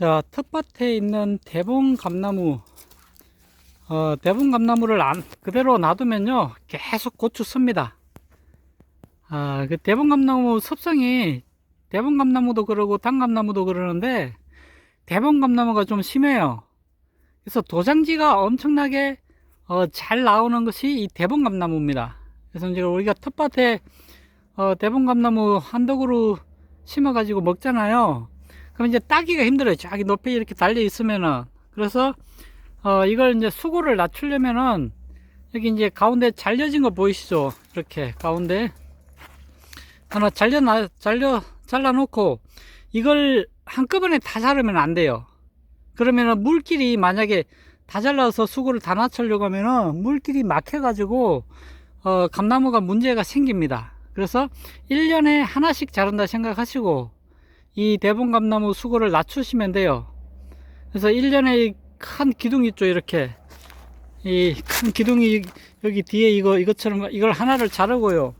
자, 텃밭에 있는 대봉 감나무, 어, 대봉 감나무를 안, 그대로 놔두면요, 계속 고추 씁니다. 아, 그 대봉 감나무 습성이, 대봉 감나무도 그러고, 단감나무도 그러는데, 대봉 감나무가 좀 심해요. 그래서 도장지가 엄청나게, 어, 잘 나오는 것이 이 대봉 감나무입니다. 그래서 이제 우리가 텃밭에, 어, 대봉 감나무 한덕으로 심어가지고 먹잖아요. 그럼 이제 따기가 힘들어요. 저기 높이 이렇게 달려 있으면은. 그래서, 어, 이걸 이제 수고를 낮추려면은, 여기 이제 가운데 잘려진 거 보이시죠? 이렇게, 가운데. 하나 잘려, 나, 잘려, 잘라놓고, 이걸 한꺼번에 다 자르면 안 돼요. 그러면은 물길이 만약에 다 잘라서 수고를 다 낮추려고 하면은 물길이 막혀가지고, 어, 감나무가 문제가 생깁니다. 그래서 1년에 하나씩 자른다 생각하시고, 이 대봉감나무 수고를 낮추시면 돼요. 그래서 1년에 큰 기둥 있죠, 이렇게. 이 큰 기둥이 여기 뒤에 이거, 이것처럼 이걸 하나를 자르고요.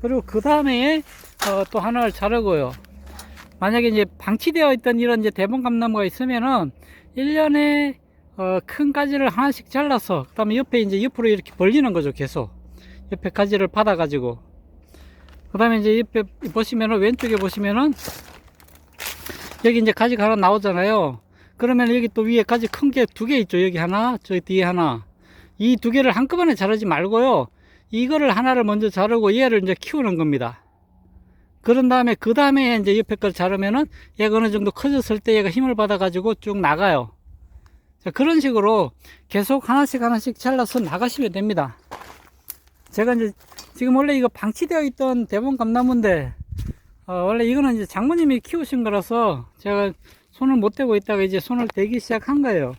그리고 그 다음에 어, 또 하나를 자르고요. 만약에 이제 방치되어 있던 이런 이제 대봉감나무가 있으면은 1년에 어, 큰 가지를 하나씩 잘라서 그 다음에 옆에 이제 옆으로 이렇게 벌리는 거죠, 계속. 옆에 가지를 받아가지고. 그 다음에 이제 옆에 보시면은 왼쪽에 보시면은 여기 이제 가지가 하나 나오잖아요. 그러면 여기 또 위에 가지 큰 게 두 개 있죠. 여기 하나, 저기 뒤에 하나. 이 두 개를 한꺼번에 자르지 말고요. 이거를 하나를 먼저 자르고 얘를 이제 키우는 겁니다. 그런 다음에 그 다음에 이제 옆에 걸 자르면은 얘가 어느 정도 커졌을 때 얘가 힘을 받아 가지고 쭉 나가요. 자, 그런 식으로 계속 하나씩 하나씩 잘라서 나가시면 됩니다. 제가 이제 지금 원래 이거 방치되어 있던 대본 감나무인데 어, 원래 이거는 이제 장모님이 키우신 거라서 제가 손을 못 대고 있다가 이제 손을 대기 시작한 거예요.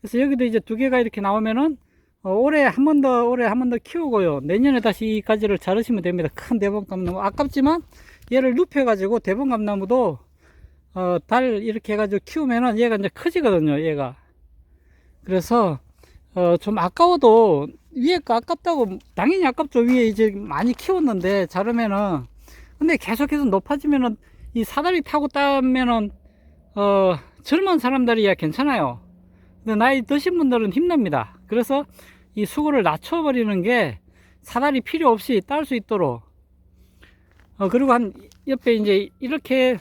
그래서 여기도 이제 두 개가 이렇게 나오면은 어, 올해 한 번 더, 올해 한 번 더 키우고요. 내년에 다시 이 가지를 자르시면 됩니다. 큰 대봉감나무. 아깝지만 얘를 눕혀가지고 대봉감나무도 어, 달 이렇게 해가지고 키우면은 얘가 이제 커지거든요. 얘가. 그래서 어, 좀 아까워도 위에 거 아깝다고 당연히 아깝죠. 위에 이제 많이 키웠는데 자르면은 근데 계속해서 높아지면은 이 사다리 타고 따면은 어 젊은 사람들이야 괜찮아요. 근데 나이 드신 분들은 힘납니다. 그래서 이 수고를 낮춰버리는 게 사다리 필요 없이 딸 수 있도록 어 그리고 한 옆에 이제 이렇게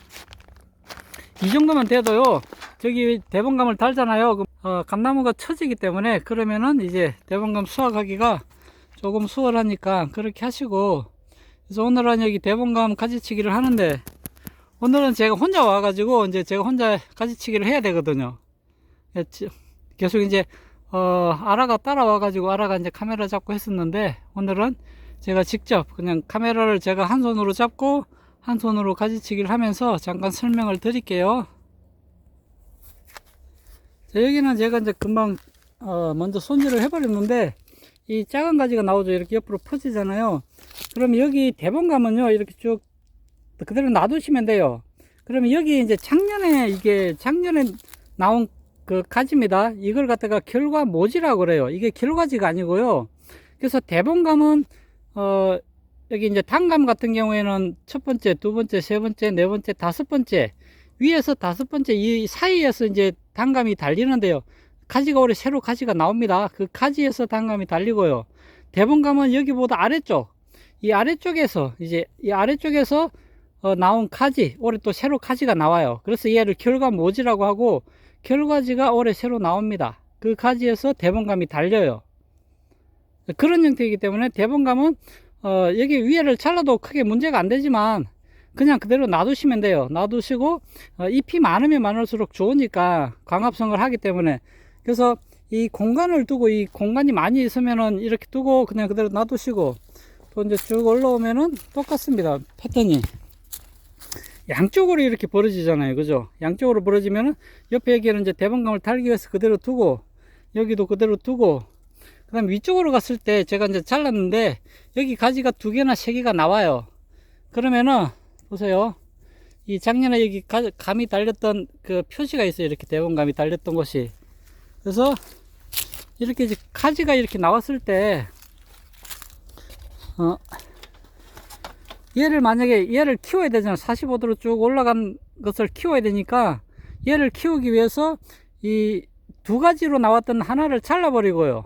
이 정도만 돼도요 저기 대봉감을 달잖아요 그, 어, 감나무가 처지기 때문에 그러면은 이제 대봉감 수확하기가 조금 수월하니까 그렇게 하시고 그래서 오늘은 여기 대봉감 가지치기를 하는데 오늘은 제가 혼자 와가지고 이제 제가 혼자 가지치기를 해야 되거든요. 예, 지- 계속 이제 어 아라가 따라와가지고 아라가 이제 카메라 잡고 했었는데 오늘은 제가 직접 그냥 카메라를 제가 한 손으로 잡고 한 손으로 가지치기를 하면서 잠깐 설명을 드릴게요. 자, 여기는 제가 이제 금방 어 먼저 손질을 해버렸는데 이 작은 가지가 나오죠. 이렇게 옆으로 퍼지잖아요. 그럼 여기 대본감은요, 이렇게 쭉 그대로 놔두시면 돼요. 그러면 여기 이제 작년에 이게 작년에 나온 그 가지입니다. 이걸 갖다가 결과 모지라고 그래요. 이게 결과지가 아니고요. 그래서 대본감은 어 여기 이제 단감 같은 경우에는 첫 번째, 두 번째, 세 번째, 네 번째, 다섯 번째 위에서 다섯 번째 이 사이에서 이제 단감이 달리는데요. 가지가 올해 새로 가지가 나옵니다. 그 가지에서 단감이 달리고요. 대본감은 여기보다 아래쪽 이 아래쪽에서 이제 이 아래쪽에서 어, 나온 가지 올해 또 새로 가지가 나와요. 그래서 얘를 결과 모지라고 하고 결과지가 올해 새로 나옵니다. 그 가지에서 대본감이 달려요. 그런 형태이기 때문에 대본감은 어, 여기 위에를 잘라도 크게 문제가 안 되지만 그냥 그대로 놔두시면 돼요. 놔두시고 어, 잎이 많으면 많을수록 좋으니까 광합성을 하기 때문에. 그래서 이 공간을 두고 이 공간이 많이 있으면은 이렇게 두고 그냥 그대로 놔두시고 또 이제 쭉 올라오면은 똑같습니다. 패턴이. 양쪽으로 이렇게 벌어지잖아요. 그죠? 양쪽으로 벌어지면은 옆에 여기는 이제 대방감을 달기 위해서 그대로 두고 여기도 그대로 두고 그 다음 위쪽으로 갔을 때 제가 이제 잘랐는데 여기 가지가 두 개나 세 개가 나와요. 그러면은 보세요. 이 작년에 여기 가, 감이 달렸던 그 표시가 있어요. 이렇게 대본감이 달렸던 곳이. 그래서 이렇게 이제 가지가 이렇게 나왔을 때 어, 얘를 만약에 얘를 키워야 되잖아. 45도로 쭉 올라간 것을 키워야 되니까 얘를 키우기 위해서 이 두 가지로 나왔던 하나를 잘라버리고요.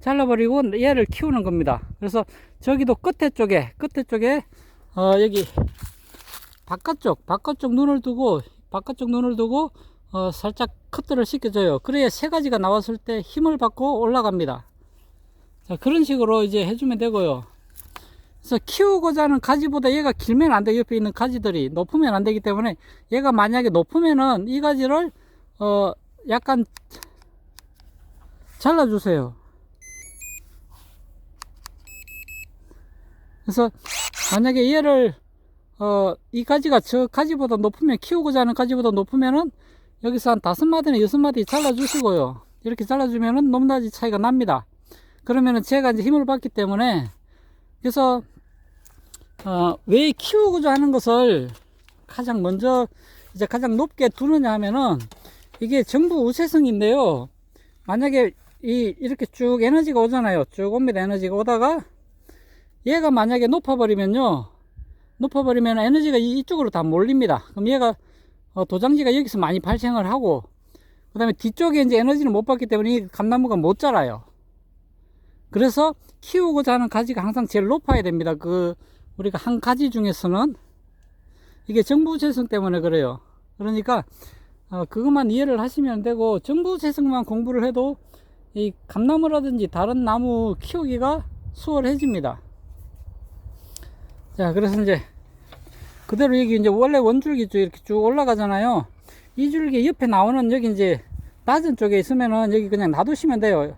잘라버리고 얘를 키우는 겁니다. 그래서 저기도 끝에 쪽에, 끝에 쪽에, 어, 여기 바깥쪽, 바깥쪽 눈을 두고, 바깥쪽 눈을 두고, 어, 살짝 커트를 시켜줘요. 그래야 세 가지가 나왔을 때 힘을 받고 올라갑니다. 자, 그런 식으로 이제 해주면 되고요. 그래서 키우고자 하는 가지보다 얘가 길면 안 돼. 옆에 있는 가지들이 높으면 안 되기 때문에 얘가 만약에 높으면은 이 가지를 어 약간 잘라주세요. 그래서 만약에 얘를 어 이 가지가 저 가지보다 높으면 키우고자 하는 가지보다 높으면은 여기서 한 다섯 마디나 여섯 마디 잘라주시고요. 이렇게 잘라주면은 높낮이 차이가 납니다. 그러면은 제가 이제 힘을 받기 때문에 그래서 어, 왜 키우고자 하는 것을 가장 먼저 이제 가장 높게 두느냐 하면은 이게 정부 우세성인데요. 만약에 이 이렇게 쭉 에너지가 오잖아요. 쭉 옵니다. 에너지가 오다가 얘가 만약에 높아버리면요. 높아버리면 에너지가 이- 이쪽으로 다 몰립니다. 그럼 얘가 어, 도장지가 여기서 많이 발생을 하고 그 다음에 뒤쪽에 이제 에너지를 못 받기 때문에 이 감나무가 못 자라요. 그래서 키우고자 하는 가지가 항상 제일 높아야 됩니다. 그 우리가 한 가지 중에서는 이게 정부 재성 때문에 그래요. 그러니까 어, 그것만 이해를 하시면 되고 정부 재성만 공부를 해도 이 감나무라든지 다른 나무 키우기가 수월해집니다. 자, 그래서 이제 그대로 여기 이제 원래 원줄기 쭉 이렇게 쭉 올라가잖아요. 이 줄기 옆에 나오는 여기 이제 낮은 쪽에 있으면은 여기 그냥 놔두시면 돼요.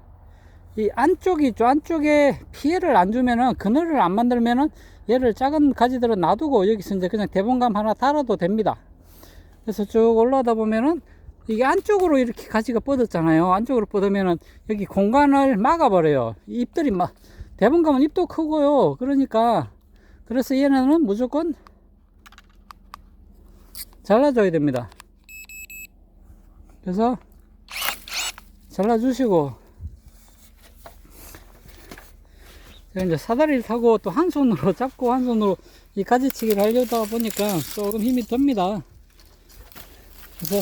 이 안쪽이 저 안쪽에 피해를 안 주면은 그늘을 안 만들면은 얘를 작은 가지들은 놔두고 여기서 이제 그냥 대본감 하나 달아도 됩니다. 그래서 쭉 올라오다 보면은 이게 안쪽으로 이렇게 가지가 뻗었잖아요. 안쪽으로 뻗으면은 여기 공간을 막아버려요. 이 잎들이 막 대본감은 잎도 크고요. 그러니까 그래서 얘네는 무조건 잘라줘야 됩니다. 그래서 잘라주시고 제가 이제 사다리를 타고 또 한 손으로 잡고 한 손으로 이 가지치기를 하려다 보니까 조금 힘이 듭니다. 그래서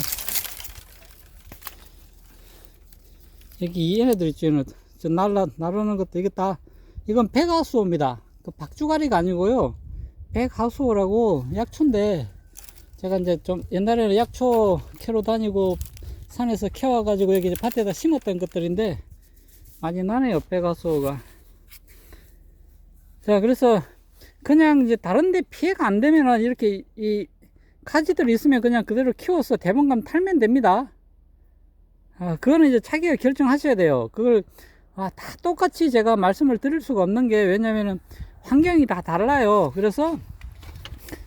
여기 얘네들 있죠. 저 날라, 나르는 것도 이게 다, 이건 백하수호입니다. 그 박주가리가 아니고요. 백하수호라고 약초인데, 제가 이제 좀 옛날에는 약초 캐러 다니고 산에서 캐와가지고 여기 밭에다 심었던 것들인데, 많이 나네요. 백하수호가. 자, 그래서 그냥 이제 다른데 피해가 안 되면은 이렇게 이 가지들 있으면 그냥 그대로 키워서 대본감 탈면 됩니다. 아, 그거는 이제 자기가 결정하셔야 돼요. 그걸 아, 다 똑같이 제가 말씀을 드릴 수가 없는 게 왜냐면은 환경이 다 달라요. 그래서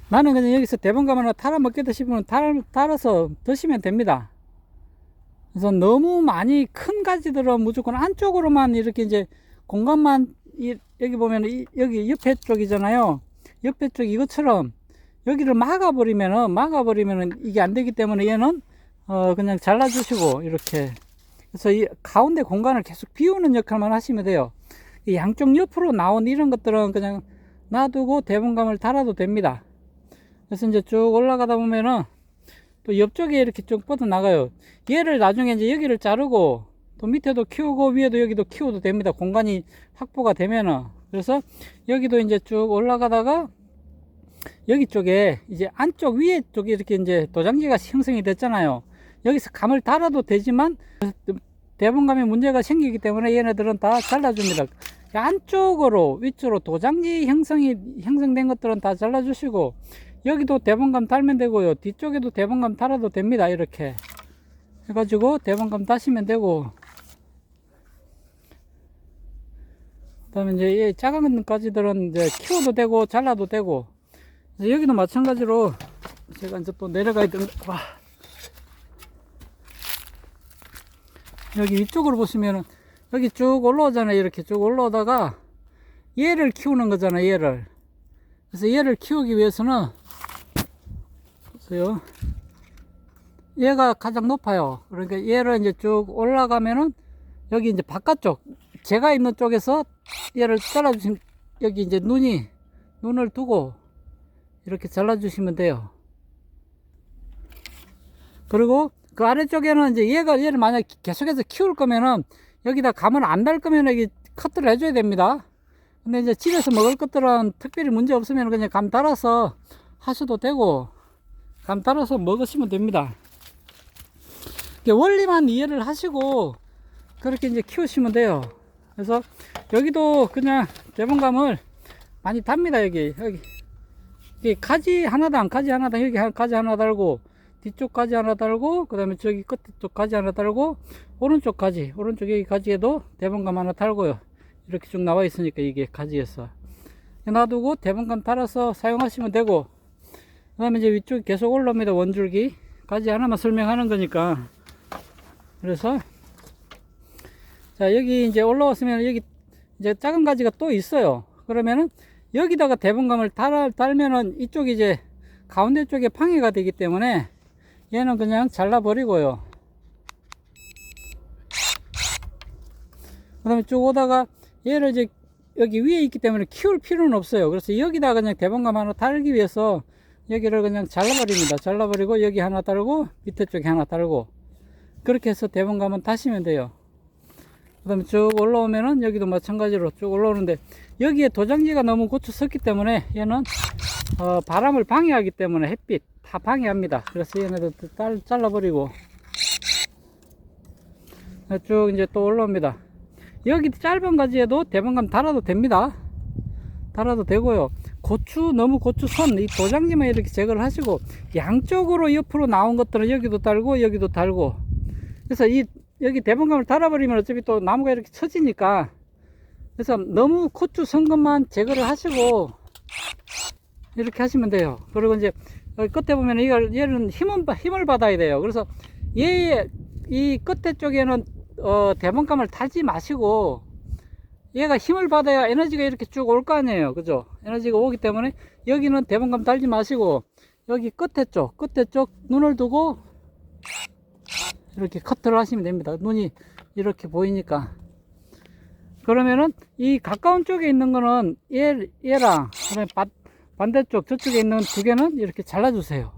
나는 그냥 여기서 대본감 하나 탈아 먹겠다 싶으면 탈, 탈아서 드시면 됩니다. 그래서 너무 많이 큰 가지들은 무조건 안쪽으로만 이렇게 이제 공간만 이, 여기 보면 이, 여기 옆에 쪽이잖아요. 옆에 쪽 이것처럼 여기를 막아버리면은 막아버리면은 이게 안 되기 때문에 얘는 어 그냥 잘라주시고 이렇게 그래서 이 가운데 공간을 계속 비우는 역할만 하시면 돼요. 이 양쪽 옆으로 나온 이런 것들은 그냥 놔두고 대본감을 달아도 됩니다. 그래서 이제 쭉 올라가다 보면은 또 옆쪽에 이렇게 쭉 뻗어 나가요. 얘를 나중에 이제 여기를 자르고 또 밑에도 키우고 위에도 여기도 키워도 됩니다. 공간이 확보가 되면은. 그래서 여기도 이제 쭉 올라가다가 여기 쪽에 이제 안쪽 위에 쪽에 이렇게 이제 도장지가 형성이 됐잖아요. 여기서 감을 달아도 되지만 대분감에 문제가 생기기 때문에 얘네들은 다 잘라줍니다. 안쪽으로 위쪽으로 도장지 형성이 형성된 것들은 다 잘라주시고 여기도 대본감 달면 되고요. 뒤쪽에도 대본감 달아도 됩니다. 이렇게 해가지고 대본감 다시면 되고 다음에 이제 이 작은 가지들은 이제 키워도 되고 잘라도 되고. 여기도 마찬가지로 제가 이제 또 내려가야 되는데 와. 여기 위쪽으로 보시면은 여기 쭉 올라오잖아요. 이렇게 쭉 올라오다가 얘를 키우는 거잖아요 얘를. 그래서 얘를 키우기 위해서는 보세요. 얘가 가장 높아요. 그러니까 얘를 이제 쭉 올라가면은 여기 이제 바깥쪽 제가 있는 쪽에서 얘를 잘라주시면 여기 이제 눈이 눈을 두고 이렇게 잘라주시면 돼요. 그리고 그 아래쪽에는 이제 얘가 얘를 만약 계속해서 키울 거면은 여기다 감을 안 달 거면 여기 커트를 해줘야 됩니다. 근데 이제 집에서 먹을 것들은 특별히 문제 없으면 그냥 감 달아서 하셔도 되고 감 달아서 먹으시면 됩니다. 원리만 이해를 하시고 그렇게 이제 키우시면 돼요. 그래서 여기도 그냥 대봉감을 많이 답니다 여기. 여기. 이 가지 하나당 가지 하나당 여기 한 가지 하나 달고 뒤쪽 가지 하나 달고 그 다음에 저기 끝 쪽 가지 하나 달고 오른쪽 가지 오른쪽 여기 가지에도 대봉감 하나 달고요. 이렇게 쭉 나와 있으니까 이게 가지에서. 놔두고 대봉감 달아서 사용하시면 되고 그 다음에 이제 위쪽에 계속 올라옵니다 원줄기. 가지 하나만 설명하는 거니까. 그래서 자 여기 이제 올라왔으면 여기 이제 작은 가지가 또 있어요. 그러면은 여기다가 대분감을 달, 달면은 이쪽이 이제 가운데 쪽에 방해가 되기 때문에 얘는 그냥 잘라 버리고요. 그 다음에 쭉 오다가 얘를 이제 여기 위에 있기 때문에 키울 필요는 없어요. 그래서 여기다가 그냥 대분감 하나 달기 위해서 여기를 그냥 잘라버립니다. 잘라버리고 여기 하나 달고 밑에 쪽에 하나 달고 그렇게 해서 대분감은 다시면 돼요 그 다음에 쭉 올라오면은 여기도 마찬가지로 쭉 올라오는데 여기에 도장지가 너무 고쳐 섰기 때문에 얘는 어, 바람을 방해하기 때문에 햇빛 다 방해합니다. 그래서 얘네도 잘, 잘라버리고. 쭉 이제 또 올라옵니다. 여기 짧은 가지에도 대방감 달아도 됩니다. 달아도 되고요. 고추 너무 고추 선 이 도장지만 이렇게 제거를 하시고 양쪽으로 옆으로 나온 것들은 여기도 달고 여기도 달고. 그래서 이 여기 대분감을 달아버리면 어차피 또 나무가 이렇게 처지니까. 그래서 너무 고추 선 것만 제거를 하시고 이렇게 하시면 돼요. 그리고 이제 끝에 보면 이걸 얘는 힘은 힘을 받아야 돼요. 그래서 얘 이 끝에 쪽에는 어, 대분감을 달지 마시고 얘가 힘을 받아야 에너지가 이렇게 쭉 올 거 아니에요. 그죠? 에너지가 오기 때문에 여기는 대분감 달지 마시고 여기 끝에 쪽 끝에 쪽 눈을 두고 이렇게 커트를 하시면 됩니다. 눈이 이렇게 보이니까. 그러면은 이 가까운 쪽에 있는 거는 얘, 얘랑 반대쪽 저쪽에 있는 두 개는 이렇게 잘라주세요.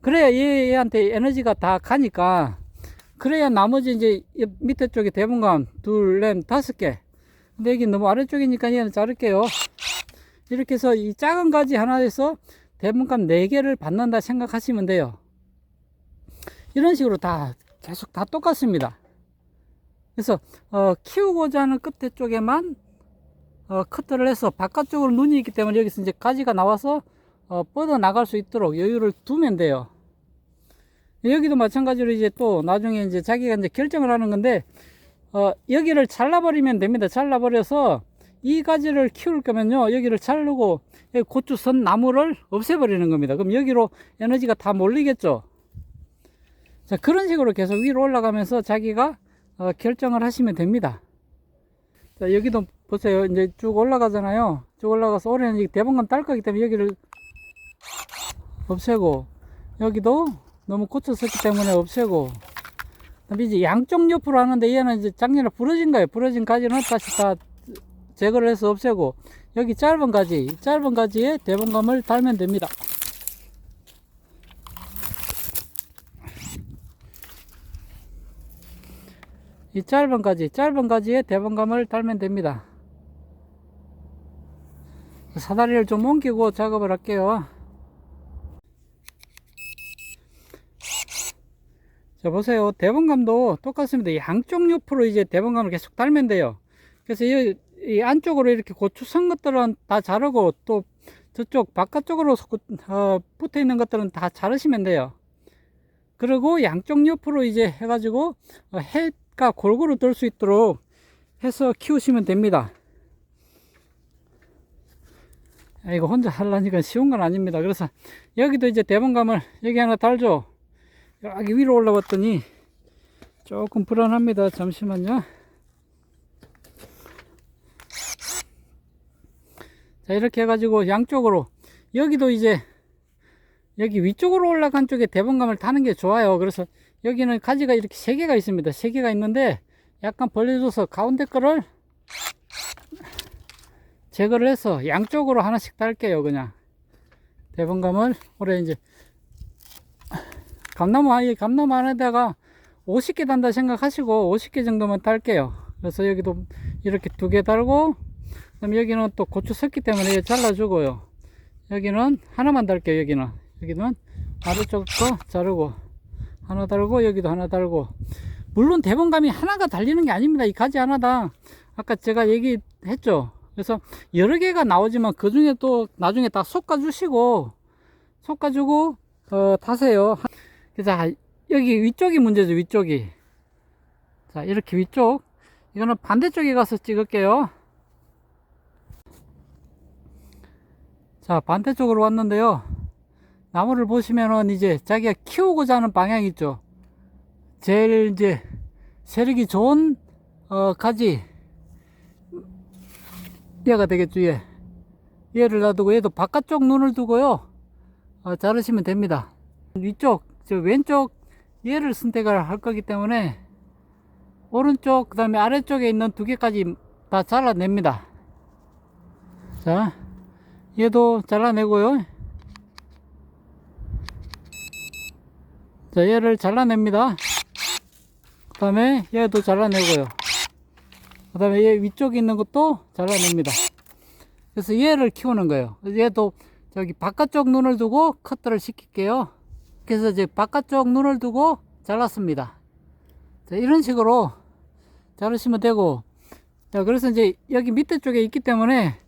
그래야 얘, 얘한테 에너지가 다 가니까 그래야 나머지 이제 밑에 쪽에 대분감 둘, 넷, 다섯 개. 근데 여기 너무 아래쪽이니까 얘는 자를게요. 이렇게 해서 이 작은 가지 하나에서 대분감 네 개를 받는다 생각하시면 돼요. 이런 식으로 다 계속 다 똑같습니다. 그래서 어, 키우고자 하는 끝에 쪽에만 어, 커트를 해서 바깥쪽으로 눈이 있기 때문에 여기서 이제 가지가 나와서 어, 뻗어 나갈 수 있도록 여유를 두면 돼요. 여기도 마찬가지로 이제 또 나중에 이제 자기가 이제 결정을 하는 건데 어, 여기를 잘라버리면 됩니다. 잘라버려서 이 가지를 키울 거면요 여기를 자르고 고추 선 나무를 없애버리는 겁니다. 그럼 여기로 에너지가 다 몰리겠죠. 자, 그런 식으로 계속 위로 올라가면서 자기가 어, 결정을 하시면 됩니다. 자, 여기도 보세요. 이제 쭉 올라가잖아요. 쭉 올라가서 올해는 대본감 딸 거기 때문에 여기를 없애고, 여기도 너무 꽂혔었기 때문에 없애고, 그다음에 이제 양쪽 옆으로 하는데 얘는 이제 작년에 부러진 거예요. 부러진 가지는 다시 다 제거를 해서 없애고, 여기 짧은 가지, 짧은 가지에 대본감을 달면 됩니다. 이 짧은 가지, 짧은 가지에 대본감을 달면 됩니다. 사다리를 좀 옮기고 작업을 할게요. 자, 보세요. 대본감도 똑같습니다. 양쪽 옆으로 이제 대본감을 계속 달면 돼요. 그래서 이, 이 안쪽으로 이렇게 고추 선 것들은 다 자르고 또 저쪽 바깥쪽으로 어, 붙어 있는 것들은 다 자르시면 돼요. 그리고 양쪽 옆으로 이제 해가지고 어, 해 가 골고루 돌 수 있도록 해서 키우시면 됩니다. 아, 이거 혼자 하려니까 쉬운 건 아닙니다. 그래서 여기도 이제 대본감을 여기 하나 달죠. 여기 위로 올라왔더니 조금 불안합니다. 잠시만요. 자, 이렇게 해가지고 양쪽으로 여기도 이제 여기 위쪽으로 올라간 쪽에 대본감을 타는 게 좋아요. 그래서 여기는 가지가 이렇게 세 개가 있습니다. 세 개가 있는데 약간 벌려줘서 가운데 거를 제거를 해서 양쪽으로 하나씩 달게요. 그냥 대본감을 올해 이제 감나무 아예 감나무 안에다가 50개 단다 생각하시고 50개 정도만 달게요. 그래서 여기도 이렇게 두 개 달고 그다음 여기는 또 고추 섞기 때문에 잘라주고요. 여기는 하나만 달게요. 여기는 여기는 아래쪽 거 자르고 하나 달고 여기도 하나 달고 물론 대본감이 하나가 달리는 게 아닙니다. 이 가지 하나당 아까 제가 얘기했죠. 그래서 여러 개가 나오지만 그 중에 또 나중에 다 솎아 주시고 솎아 주고 어, 타세요. 자 여기 위쪽이 문제죠. 위쪽이 자 이렇게 위쪽 이거는 반대쪽에 가서 찍을게요. 자 반대쪽으로 왔는데요. 나무를 보시면은 이제 자기가 키우고자 하는 방향 있죠. 제일 이제 세력이 좋은 어, 가지 얘가 되겠죠. 얘. 얘를 놔두고 얘도 바깥쪽 눈을 두고요. 어, 자르시면 됩니다. 위쪽, 저 왼쪽 얘를 선택을 할 거기 때문에 오른쪽 그 다음에 아래쪽에 있는 두 개까지 다 잘라냅니다. 자, 얘도 잘라내고요. 자, 얘를 잘라냅니다. 그 다음에 얘도 잘라내고요. 그 다음에 얘 위쪽에 있는 것도 잘라냅니다. 그래서 얘를 키우는 거예요. 얘도 저기 바깥쪽 눈을 두고 커트를 시킬게요. 그래서 이제 바깥쪽 눈을 두고 잘랐습니다. 자, 이런 식으로 자르시면 되고, 자, 그래서 이제 여기 밑에 쪽에 있기 때문에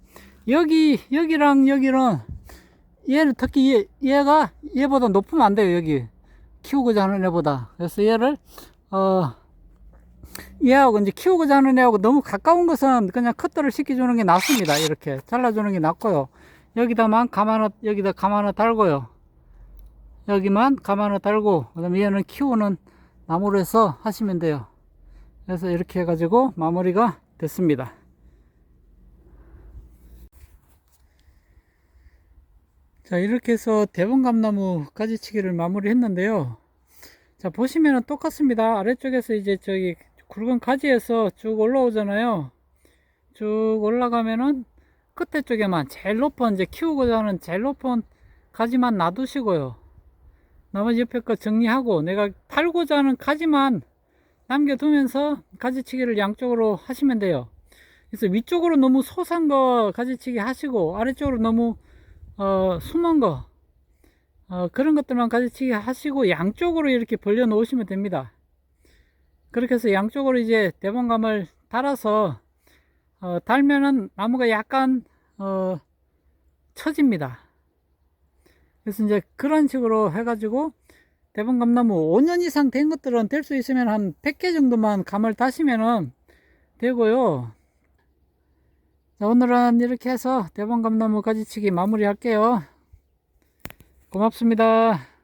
여기, 여기랑 여기는 얘를 특히 얘, 얘가 얘보다 높으면 안 돼요, 여기. 키우고자 하는 애보다. 그래서 얘를, 어, 얘하고 이제 키우고자 하는 애하고 너무 가까운 것은 그냥 커트를 시켜주는 게 낫습니다. 이렇게 잘라주는 게 낫고요. 여기다만 감 하나, 여기다 감 하나 달고요. 여기만 감 하나 달고, 그 다음에 얘는 키우는 나무로 해서 하시면 돼요. 그래서 이렇게 해가지고 마무리가 됐습니다. 자, 이렇게 해서 대본감나무 가지치기를 마무리 했는데요. 자, 보시면은 똑같습니다. 아래쪽에서 이제 저기 굵은 가지에서 쭉 올라오잖아요. 쭉 올라가면은 끝에 쪽에만 제일 높은 이제 키우고자 하는 제일 높은 가지만 놔두시고요. 나머지 옆에 거 정리하고 내가 팔고자 하는 가지만 남겨두면서 가지치기를 양쪽으로 하시면 돼요. 그래서 위쪽으로 너무 소산 거 가지치기 하시고 아래쪽으로 너무 어, 숨은 거 어, 그런 것들만 가지치기 하시고 양쪽으로 이렇게 벌려 놓으시면 됩니다. 그렇게 해서 양쪽으로 이제 대본감을 달아서 어, 달면은 나무가 약간 어, 처집니다. 그래서 이제 그런 식으로 해가지고 대본감나무 5년 이상 된 것들은 될 수 있으면 한 100개 정도만 감을 다시면은 되고요. 자, 오늘은 이렇게 해서 대본감나무 가지치기 마무리 할게요. 고맙습니다.